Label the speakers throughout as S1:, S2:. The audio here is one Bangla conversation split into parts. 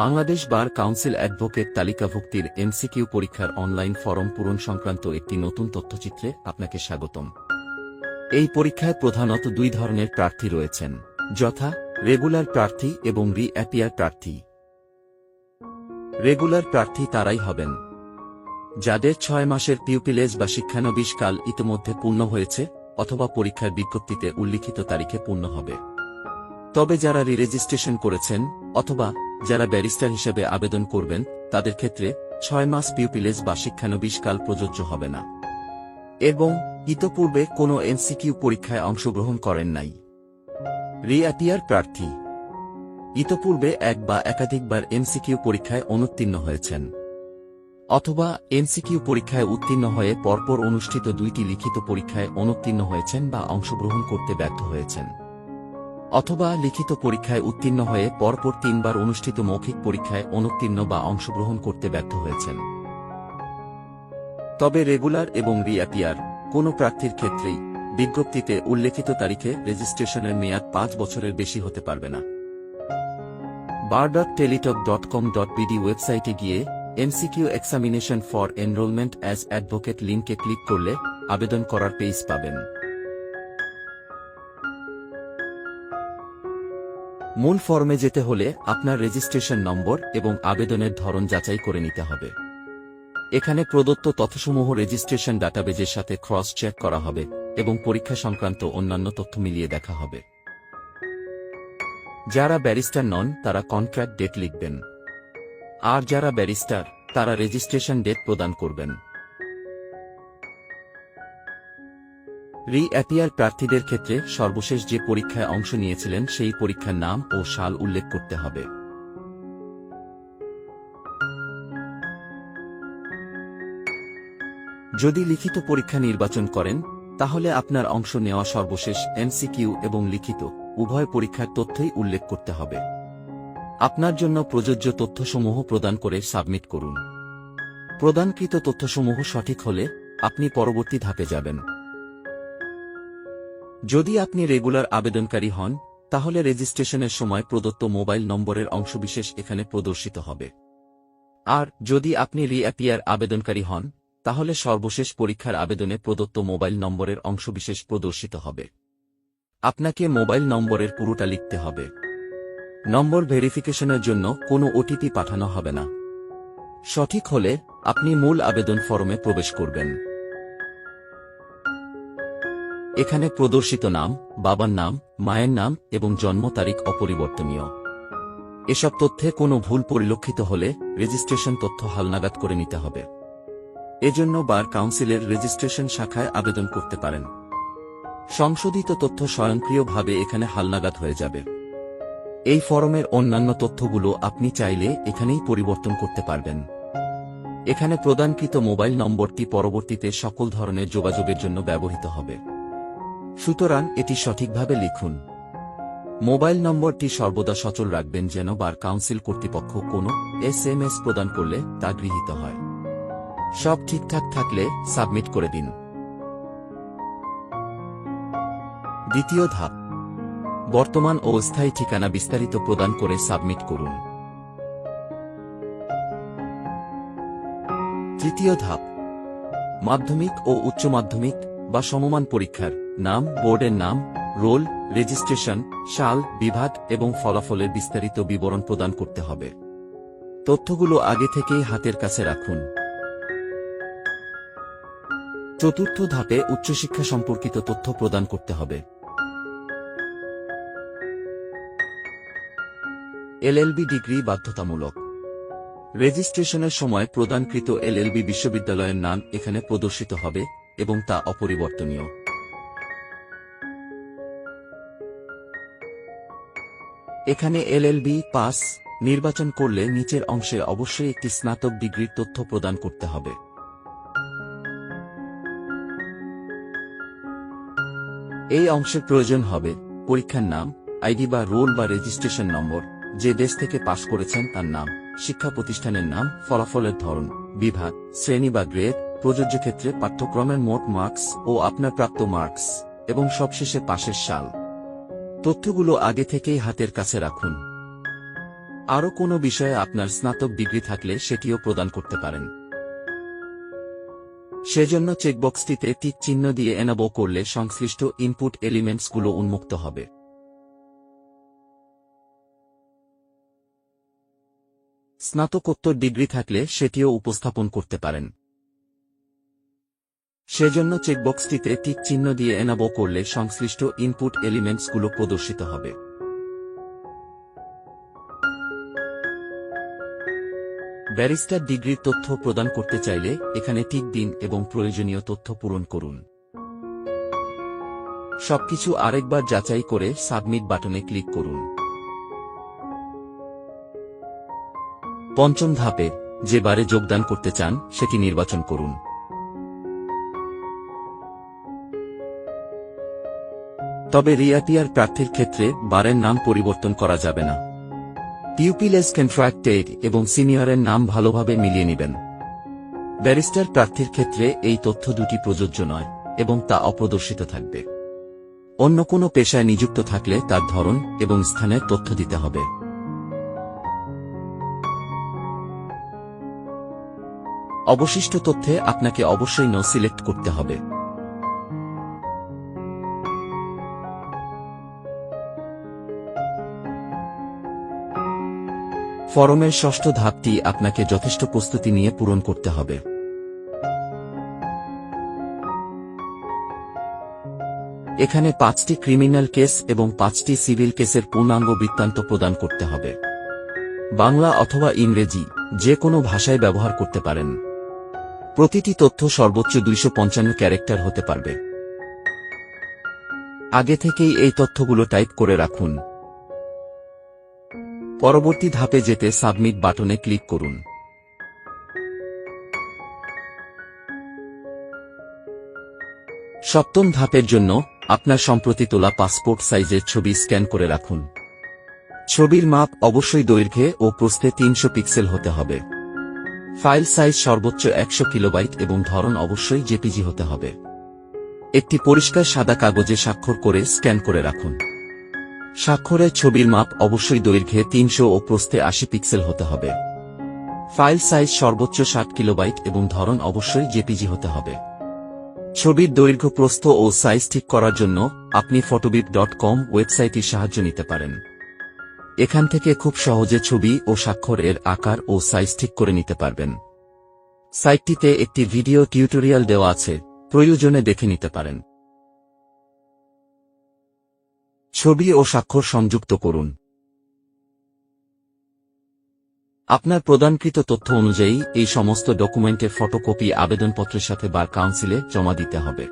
S1: বাংলাদেশ বার কাউন্সিল অ্যাডভোকেট তালিকাভুক্তির এমসিকিউ পরীক্ষার অনলাইন ফরম পূরণ সংক্রান্ত একটি নতুন তথ্যচিত্রে আপনাকে স্বাগতম। এই পরীক্ষায় প্রধানত দুই ধরনের প্রার্থী রয়েছেন, যথা, রেগুলার প্রার্থী এবং রি অ্যাপিয়ার প্রার্থী। রেগুলার প্রার্থী তারাই হবেন, যাদের ছয় মাসের পিউপিলেজ বা শিক্ষানবিশ কাল ইতিমধ্যে পূর্ণ হয়েছে অথবা পরীক্ষার বিজ্ঞপ্তিতে উল্লিখিত তারিখে পূর্ণ হবে। তবে যারা রি রেজিস্ট্রেশন করেছেন অথবা যারা ব্যারিস্টার হিসেবে আবেদন করবেন, তাদের ক্ষেত্রে ছয় মাস পিউপিলেজ বা শিক্ষানবিশ কাল প্রযোজ্য হবে না। এবং ইতপূর্বে কোনো এনসিকিউ পরীক্ষায় অংশগ্রহণ করেন নাই। রিঅ্যাপিয়ার প্রার্থী। ইতপূর্বে এক বা একাধিকবার এমসিকিউ পরীক্ষায় অনুত্তীর্ণ হয়েছেন। অথবা এমসিকিউ পরীক্ষায় উত্তীর্ণ হয়ে পরপর অনুষ্ঠিত দুইটি লিখিত পরীক্ষায় অনুত্তীর্ণ হয়েছেন বা অংশগ্রহণ করতে ব্যর্থ হয়েছেন। অথবা লিখিত পরীক্ষায় উত্তীর্ণ হয়ে পরপর তিনবার অনুষ্ঠিত মৌখিক পরীক্ষায় অনুত্তীর্ণ বা অংশগ্রহণ করতে ব্যর্থ হয়েছেন। তবে রেগুলার এবং রিঅ্যাপিয়ার কোনো প্রার্থীর ক্ষেত্রেই বিজ্ঞপ্তিতে উল্লেখিত তারিখে রেজিস্ট্রেশনের মেয়াদ পাঁচ বছরের বেশি হতে পারবে না। Bar dot Teletalk dot com dot BD ওয়েবসাইটে গিয়ে MCQ examination for enrolment as advocate লিঙ্কে ক্লিক করলে আবেদন করার পেজ পাবেন। মূল ফর্মে যেতে হলে আপনার রেজিস্ট্রেশন নম্বর এবং আবেদনের ধরন যাচাই করে নিতে হবে। এখানে প্রদত্ত তথ্যসমূহ রেজিস্ট্রেশন ডাটাবেজের সাথে ক্রস চেক করা হবে এবং পরীক্ষা সংক্রান্ত অন্যান্য তথ্য মিলিয়ে দেখা হবে। যারা ব্যারিস্টার নন, তারা কন্ট্রাক্ট ডেট লিখবেন। আর যারা ব্যারিস্টার, তারা রেজিস্ট্রেশন ডেট প্রদান করবেন। রি অ্যাপিয়ার প্রার্থীদের ক্ষেত্রে সর্বশেষ যে পরীক্ষায় অংশ নিয়েছিলেন সেই পরীক্ষার নাম ও সাল উল্লেখ করতে হবে। যদি লিখিত পরীক্ষা নির্বাচন করেন, তাহলে আপনার অংশ নেওয়া সর্বশেষ এমসিকিউ এবং লিখিত উভয় পরীক্ষার তথ্যই উল্লেখ করতে হবে। আপনার জন্য প্রযোজ্য তথ্যসমূহ প্রদান করে সাবমিট করুন। প্রদানকৃত তথ্যসমূহ সঠিক হলে আপনি পরবর্তী ধাপে যাবেন। যদি আপনি রেগুলার আবেদনকারী হন, তাহলে রেজিস্ট্রেশনের সময় প্রদত্ত মোবাইল নম্বরের অংশবিশেষ এখানে প্রদর্শিত হবে। আর যদি আপনি রিঅ্যাপিয়ার আবেদনকারী হন, তাহলে সর্বশেষ পরীক্ষার আবেদনে প্রদত্ত মোবাইল নম্বরের অংশবিশেষ প্রদর্শিত হবে। আপনাকে মোবাইল নম্বরের পুরোটা লিখতে হবে। নম্বর ভেরিফিকেশনের জন্য কোনো ওটিপি পাঠানো হবে না। সঠিক হলে আপনি মূল আবেদন ফরমে প্রবেশ করবেন। এখানে প্রদর্শিত নাম, বাবার নাম, মায়ের নাম এবং জন্ম তারিখ অপরিবর্তনীয়। এসব তথ্যে কোনো ভুল পরিলক্ষিত হলে রেজিস্ট্রেশন তথ্য হালনাগাদ করে নিতে হবে। এজন্য বার কাউন্সিলের রেজিস্ট্রেশন শাখায় আবেদন করতে পারেন। সংশোধিত তথ্য স্বয়ংক্রিয়ভাবে এখানে হালনাগাদ হয়ে যাবে। এই ফরমের অন্যান্য তথ্যগুলো আপনি চাইলে এখানেই পরিবর্তন করতে পারবেন। এখানে প্রদানকৃত মোবাইল নম্বরটি পরবর্তীতে সকল ধরনের যোগাযোগের জন্য ব্যবহৃত হবে। সুতরাং এটি সঠিকভাবে লিখুন। মোবাইল নম্বরটি সর্বদা সচল রাখবেন যেন বার কাউন্সিল কর্তৃপক্ষ কোনো এস এম এস প্রদান করলে তা গৃহীত হয়। সব ঠিকঠাক থাকলে সাবমিট করে দিন। দ্বিতীয় ধাপ। বর্তমান ও স্থায়ী ঠিকানা বিস্তারিত প্রদান করে সাবমিট করুন। তৃতীয় ধাপ। মাধ্যমিক ও উচ্চ মাধ্যমিক বা সমমান পরীক্ষার নাম, বোর্ডের নাম, রোল, রেজিস্ট্রেশন, সাল, বিভাগ এবং ফলাফলের বিস্তারিত বিবরণ প্রদান করতে হবে। তথ্যগুলো আগে থেকেই হাতের কাছে রাখুন। চতুর্থ ধাপে উচ্চশিক্ষা সম্পর্কিত তথ্য প্রদান করতে হবে। এলএলবি ডিগ্রি বাধ্যতামূলক। রেজিস্ট্রেশনের সময় প্রদানকৃত এলএলবি বিশ্ববিদ্যালয়ের নাম এখানে প্রদর্শিত হবে এবং তা অপরিবর্তনীয়। এখানে এলএলবি, পাস, নির্বাচন করলে নিচের অংশে অবশ্যই একটি স্নাতক ডিগ্রির তথ্য প্রদান করতে হবে। এই অংশের প্রয়োজন হবে পরীক্ষার নাম, আইডি বা রোল বা রেজিস্ট্রেশন নম্বর, যে দেশ থেকে পাশ করেছেন তার নাম, শিক্ষা প্রতিষ্ঠানের নাম, ফলাফলের ধরন, বিভাগ, শ্রেণি বা গ্রেড, প্রযোজ্য ক্ষেত্রে পাঠ্যক্রমের মোট মার্কস ও আপনার প্রাপ্ত মার্কস, এবং সবশেষে পাশের সাল। তথ্যগুলো আগে থেকেই হাতের কাছে রাখুন। আরও কোনো বিষয়ে আপনার স্নাতক ডিগ্রি থাকলে সেটিও প্রদান করতে পারেন। সেজন্য চেকবক্সটিতে টিক চিহ্ন দিয়ে এনাবো করলে সংশ্লিষ্ট ইনপুট এলিমেন্টসগুলো উন্মুক্ত হবে। স্নাতকোত্তর ডিগ্রি থাকলে সেটিও উপস্থাপন করতে পারেন। সেজন্য চেকবক্সটিতে টিক চিহ্ন দিয়ে এনাবো করলে সংশ্লিষ্ট ইনপুট এলিমেন্টসগুলো প্রদর্শিত হবে। ব্যারিস্টার ডিগ্রির তথ্য প্রদান করতে চাইলে এখানে টিক দিন এবং প্রয়োজনীয় তথ্য পূরণ করুন। সবকিছু আরেকবার যাচাই করে সাবমিট বাটনে ক্লিক করুন। পঞ্চম ধাপে, যে বারে যোগদান করতে চান, সেটি নির্বাচন করুন। তবে রিয়াটিয়ার প্রার্থীর ক্ষেত্রে বারের নাম পরিবর্তন করা যাবে না। পিউপিলেস কন্ট্রাক্টেড এবং সিনিয়রের নাম ভালোভাবে মিলিয়ে নেবেন। ব্যারিস্টার প্রার্থীর ক্ষেত্রে এই তথ্য দুটি প্রযোজ্য নয় এবং তা অপ্রদর্শিত থাকবে। অন্য কোনো পেশায় নিযুক্ত থাকলে তার ধরন এবং স্থানের তথ্য দিতে হবে। অবশিষ্ট তথ্যে আপনাকে অবশ্যই নো সিলেক্ট করতে হবে। ফরমের ষষ্ঠ ধাপটি আপনাকে যথেষ্ট প্রস্তুতি নিয়ে পূরণ করতে হবে। এখানে পাঁচটি ক্রিমিনাল কেস এবং পাঁচটি সিভিল কেসের পূর্ণাঙ্গ বৃত্তান্ত প্রদান করতে হবে। বাংলা অথবা ইংরেজি যে কোনো ভাষায় ব্যবহার করতে পারেন। প্রতিটি তথ্য সর্বোচ্চ দুইশো পঞ্চান্ন ক্যারেক্টার হতে পারবে। আগে থেকেই এই তথ্যগুলো টাইপ করে রাখুন। পরবর্তী ধাপে যেতে সাবমিট বাটনে ক্লিক করুন। সপ্তম ধাপের জন্য আপনার সম্প্রতি তোলা পাসপোর্ট সাইজের ছবি স্ক্যান করে রাখুন। ছবির মাপ অবশ্যই দৈর্ঘ্যে ও প্রস্থে তিনশো পিক্সেল হতে হবে। ফাইল সাইজ সর্বোচ্চ একশো কিলোবাইট এবং ধরন অবশ্যই জেপিজি হতে হবে। একটি পরিষ্কার সাদা কাগজে স্বাক্ষর করে স্ক্যান করে রাখুন। স্বাক্ষরের ছবির মাপ অবশ্যই দৈর্ঘ্যে তিনশো ও প্রস্থে আশি পিক্সেল হতে হবে। ফাইল সাইজ সর্বোচ্চ ষাট কিলোবাইট এবং ধরন অবশ্যই জেপিজি হতে হবে। ছবির দৈর্ঘ্য, প্রস্থ ও সাইজ ঠিক করার জন্য আপনি ফটোবিট ডট কম ওয়েবসাইটটির সাহায্য নিতে পারেন। এখান থেকে খুব সহজে ছবি ও স্বাক্ষর এর আকার ও সাইজ ঠিক করে নিতে পারবেন। সাইটটিতে একটি ভিডিও টিউটোরিয়াল দেওয়া আছে, প্রয়োজনে দেখে নিতে পারেন। ছবি ও স্বাক্ষর সংযুক্ত করুন। আপনার প্রদানকৃত তথ্য অনুযায়ী, এই সমস্ত ডকুমেন্টের ফটোকপি আবেদনপত্রের সাথে বার কাউন্সিলে জমা দিতে হবে।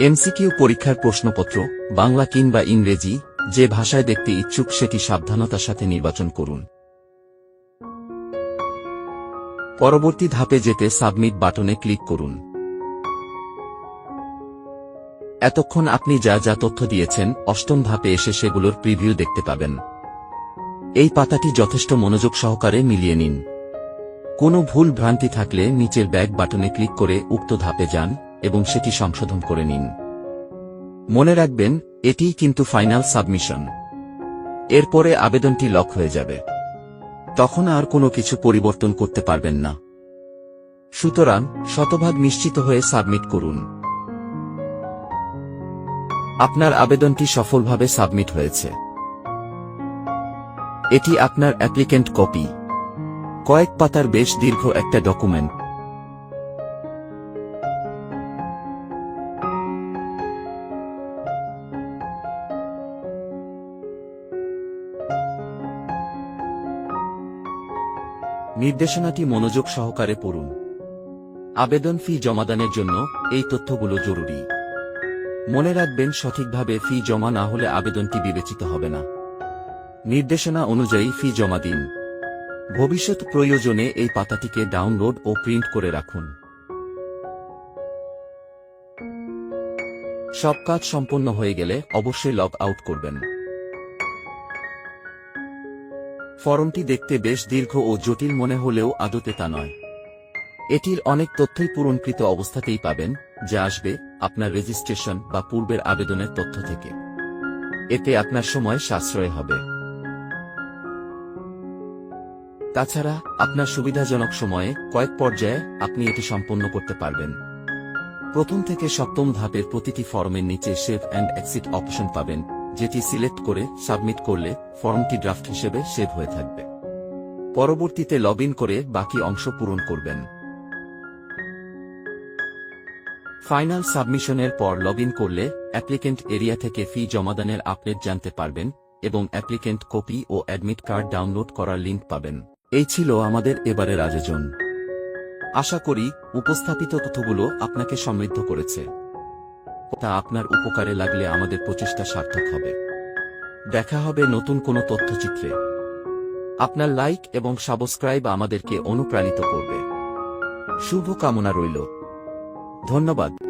S1: এমসিকিউ পরীক্ষার প্রশ্নপত্র, বাংলা কিংবা ইংরেজি, যে ভাষায় দেখতে ইচ্ছুক সেটি সাবধানতার সাথে নির্বাচন করুন। পরবর্তী ধাপে যেতে সাবমিট বাটনে ক্লিক করুন। এতক্ষণ আপনি যা যা তথ্য দিয়েছেন, অষ্টম ধাপে এসে সেগুলোর প্রিভিউ দেখতে পাবেন। এই পাতাটি যথেষ্ট মনোযোগ সহকারে মিলিয়ে নিন। কোনো ভুল ভ্রান্তি থাকলে নিচের ব্যাগ বাটনে ক্লিক করে উক্ত ধাপে যান এবং সেটি সংশোধন করে নিন। মনে রাখবেন, এটিই কিন্তু ফাইনাল সাবমিশন। এরপরে আবেদনটি লক হয়ে যাবে। তখন আর কোনো কিছু পরিবর্তন করতে পারবেন না। সুতরাং, শতভাগ নিশ্চিত হয়ে সাবমিট করুন। আপনার আবেদনটি সফলভাবে সাবমিট হয়েছে। এটি আপনার অ্যাপ্লিকেন্ট কপি। কয়েক পাতার বেশ দীর্ঘ একটা ডকুমেন্ট। নির্দেশনাটি মনোযোগ সহকারে পড়ুন। আবেদন ফি জমাদানের জন্য এই তথ্যগুলো জরুরি। মনে রাখবেন, সঠিকভাবে ফি জমা না হলে আবেদনটি বিবেচিত হবে না। নির্দেশনা অনুযায়ী ফি জমা দিন। ভবিষ্যৎ প্রয়োজনে এই পাতাটিকে ডাউনলোড ও প্রিন্ট করে রাখুন। সব কাজ সম্পন্ন হয়ে গেলে অবশ্যই লগ আউট করবেন। ফর্মটি দেখতে বেশ দীর্ঘ ও জটিল মনে হলেও আদতে তা নয়। এটির অনেক তথ্যই পূরণকৃত অবস্থাতেই পাবেন, যা আসবে আপনার রেজিস্ট্রেশন বা পূর্বের আবেদনের তথ্য থেকে। এতে আপনার সময় সাশ্রয় হবে। তাছাড়া, আপনার সুবিধাজনক সময়ে কয়েক পর্যায়ে আপনি এটি সম্পন্ন করতে পারবেন। প্রথম থেকে সপ্তম ধাপের প্রতিটি ফর্মের নিচে সেভ অ্যান্ড এক্সিট অপশন পাবেন, যেটি সিলেক্ট করে সাবমিট করলে ফর্মটি ড্রাফট হিসেবে সেভ হয়ে থাকবে। পরবর্তীতে লগ করে বাকি অংশ পূরণ করবেন। ফাইনাল সাবমিশনের পর লগ করলে অ্যাপ্লিকেন্ট এরিয়া থেকে ফি জমাদানের আপডেট জানতে পারবেন এবং অ্যাপ্লিকেন্ট কপি ও অ্যাডমিট কার্ড ডাউনলোড করার লিঙ্ক পাবেন। এই ছিল আমাদের এবারের আয়োজন। আশা করি উপস্থাপিত তথ্যগুলো আপনাকে সমৃদ্ধ করেছে। তা আপনার উপকারে লাগলে আমাদের প্রচেষ্টা সার্থক হবে। দেখা হবে নতুন কোনো তথ্যচিত্রে। আপনার লাইক এবং সাবস্ক্রাইব আমাদেরকে অনুপ্রাণিত করবে। শুভ কামনা রইল। ধন্যবাদ।